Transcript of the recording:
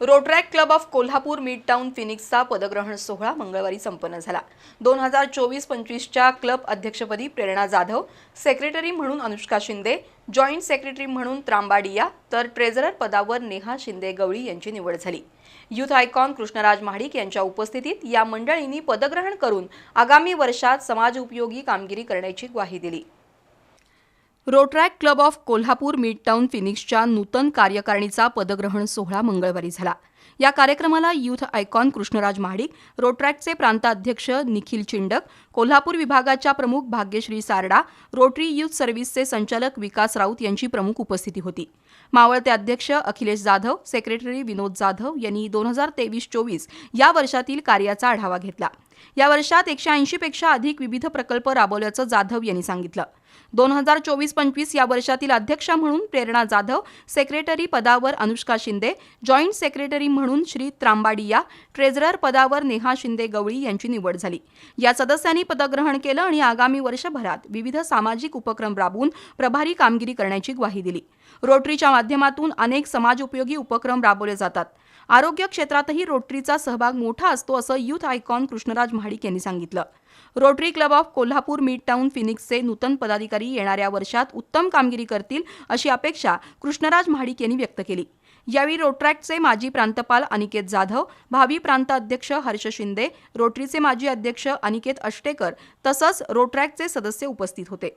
Rotaract club of Kolhapur mid town फिनिक्सचा पदग्रहण सोहळा मंगळवारी संपन्न झाला. दोन हजार चोवीस पंचवीसच्या क्लब अध्यक्षपदी प्रेरणा जाधव सेक्रेटरी म्हणून अनुष्का शिंदे जॉईंट सेक्रेटरी म्हणून त्रांबाडिया तर ट्रेझरर पदावर नेहा शिंदे गवळी यांची निवड झाली. युथ आयकॉन कृष्णराज महाडिक यांच्या उपस्थितीत या मंडळींनी पदग्रहण करून आगामी वर्षात समाजोपयोगी कामगिरी करण्याची ग्वाही दिली. Rotaract club of Kolhapur midtown फिनिक्सच्या नूतन कार्यकारिणीचा पदग्रहण सोहळा मंगळवारी झाला. या कार्यक्रमाला युथ आयकॉन कृष्णराज महाडिक रोटरॅकचे प्रांताध्यक्ष निखिल चिंडक कोल्हापूर विभागाच्या प्रमुख भाग्यश्री सारडा रोटरी युथ सर्व्हिसचे संचालक विकास राऊत यांची प्रमुख उपस्थिती होती. मावळते अध्यक्ष अखिलेश जाधव सेक्रेटरी विनोद जाधव यांनी दोन हजार तेवीस चोवीस या वर्षातील कार्याचा आढावा घेतला. या वर्षात एकशे ऐंशीपेक्षा अधिक विविध प्रकल्प राबवल्याचं जाधव यांनी सांगितलं. दोन हजार चोवीस पंचवीस या वर्षातील अध्यक्षा म्हणून प्रेरणा जाधव सेक्रेटरी पदावर अनुष्का शिंदे जॉईंट सेक्रेटरी म्हणून श्री त्रांबाडिया ट्रेझरर पदावर नेहा शिंदे गवळी यांची निवड झाली. या सदस्यांनी पदग्रहण केलं आणि आगामी वर्षभरात विविध सामाजिक उपक्रम राबवून प्रभारी कामगिरी करण्याची ग्वाही दिली. रोटरीच्या माध्यमातून अनेक समाजोपयोगी उपक्रम राबवले जातात. आरोग्य क्षेत्रातही रोटरीचा सहभाग मोठा असतो असं युथ आयकॉन कृष्णराज महाडिक यांनी सांगितलं. Rotary club of Kolhapur mid town फिनिक्सचे नूतन पदाधिकारी येणाऱ्या वर्षात उत्तम कामगिरी करतील अशी अपेक्षा कृष्णराज महाडिक यांनी व्यक्त केली. यावेळी रोट्रॅक्टचे माजी प्रांतपाल अनिकेत जाधव भावी प्रांत अध्यक्ष हर्ष शिंदे रोटरीचे माजी अध्यक्ष अनिकेत अष्टेकर तसंच रोटरॅकचे सदस्य उपस्थित होते.